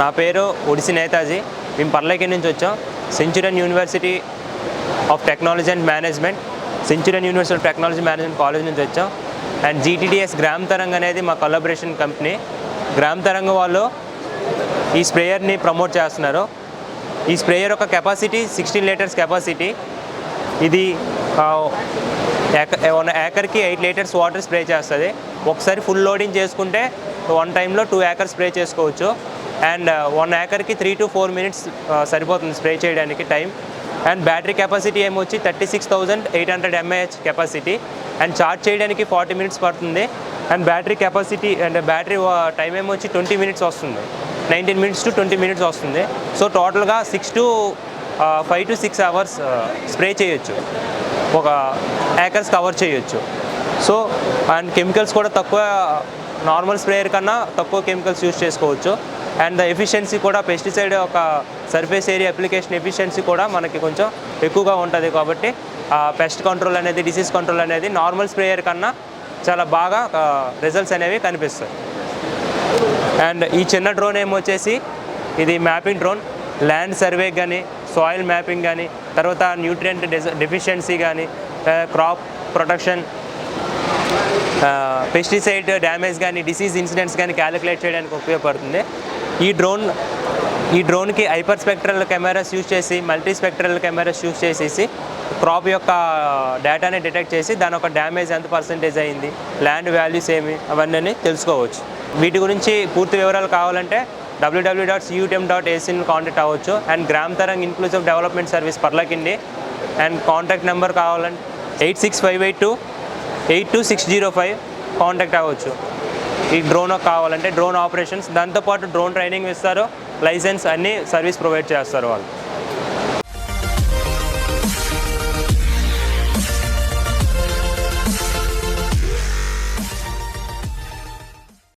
నా పేరు ఒడిసి నేతాజీ. మేము పర్లేకి నుంచి వచ్చాం. Centurion University of Technology and Management Centurion University of Technology Management college నుంచి వచ్చాం. అండ్ జీటీడీఎస్ గ్రామ్ తరంగ్ అనేది మా కొలాబరేషన్ కంపెనీ గ్రామ్ తరంగ్ వాళ్ళు ఈ స్ప్రేయర్ని ప్రమోట్ చేస్తున్నారు. ఈ స్ప్రేయర్ యొక్క కెపాసిటీ సిక్స్టీన్ లీటర్స్ కెపాసిటీ ఇది వన్ ఏకర్కి ఎయిట్ లీటర్స్ వాటర్ స్ప్రే చేస్తుంది. ఒకసారి ఫుల్ లోడింగ్ చేసుకుంటే వన్ టైంలో టూ ఏకర్ స్ప్రే చేసుకోవచ్చు. అండ్ వన్ ఏకర్కి త్రీ టు ఫోర్ మినిట్స్ సరిపోతుంది స్ప్రే చేయడానికి time and battery capacity ఏమొచ్చి thirty six thousand eight hundred mAh capacity and charge చేయడానికి ఫార్టీ మినిట్స్ పడుతుంది. And battery capacity and battery time ఏమొచ్చి twenty minutes వస్తుంది. Nineteen minutes to twenty minutes వస్తుంది. So టోటల్గా six to five to six hours spray చేయొచ్చు. ఒక acres cover చేయొచ్చు. So and chemicals కూడా తక్కువ నార్మల్ స్ప్రేయర్ కన్నా తక్కువ కెమికల్స్ యూజ్ చేసుకోవచ్చు. అండ్ ద ఎఫిషియన్సీ కూడా పెస్టిసైడ్ ఒక సర్ఫేస్ ఏరియా అప్లికేషన్ ఎఫిషియన్సీ కూడా మనకి కొంచెం ఎక్కువగా ఉంటుంది కాబట్టి పెస్ట్ కంట్రోల్ అనేది డిసీజ్ కంట్రోల్ అనేది నార్మల్ స్ప్రేయర్ కన్నా చాలా బాగా రిజల్ట్స్ అనేవి కనిపిస్తాయి. అండ్ ఈ చిన్న డ్రోన్ ఏమొచ్చేసి ఇది మ్యాపింగ్ డ్రోన్ ల్యాండ్ సర్వే కానీ సాయిల్ మ్యాపింగ్ కానీ తర్వాత న్యూట్రియంట్ డెఫిషియన్సీ కానీ క్రాప్ ప్రొటెక్షన్ పెస్టిసైడ్ డ్యామేజ్ కానీ డిసీజ్ ఇన్సిడెంట్స్ కానీ క్యాలిక్యులేట్ చేయడానికి ఉపయోగపడుతుంది. ఈ డ్రోన్ ఈ డ్రోన్కి హైపర్ స్పెక్ట్రల్ కెమెరాస్ యూజ్ చేసి మల్టీ స్పెక్ట్రల్ కెమెరాస్ యూస్ చేసేసి క్రాప్ యొక్క డేటాని డిటెక్ట్ చేసి దాని ఒక డ్యామేజ్ ఎంత పర్సంటేజ్ అయింది ల్యాండ్ వాల్యూస్ ఏమి అవన్నీ తెలుసుకోవచ్చు. వీటి గురించి పూర్తి వివరాలు కావాలంటే డబ్ల్యూడబ్ల్యూ డాట్ సియూటీఎం డాట్ ఏసీని కాంటాక్ట్ అవ్వచ్చు. And Gram Tarang inclusive development service పర్లకిండి. And contact number కావాలంటే eight six five eight two eight two six zero five contact అవ్వచ్చు. ఈ డ్రోన్ కావాలంటే డ్రోన్ ఆపరేషన్స్ దాంతోపాటు డ్రోన్ ట్రైనింగ్ ఇస్తారు లైసెన్స్ అన్నీ సర్వీస్ ప్రొవైడ్ చేస్తారు వాళ్ళు.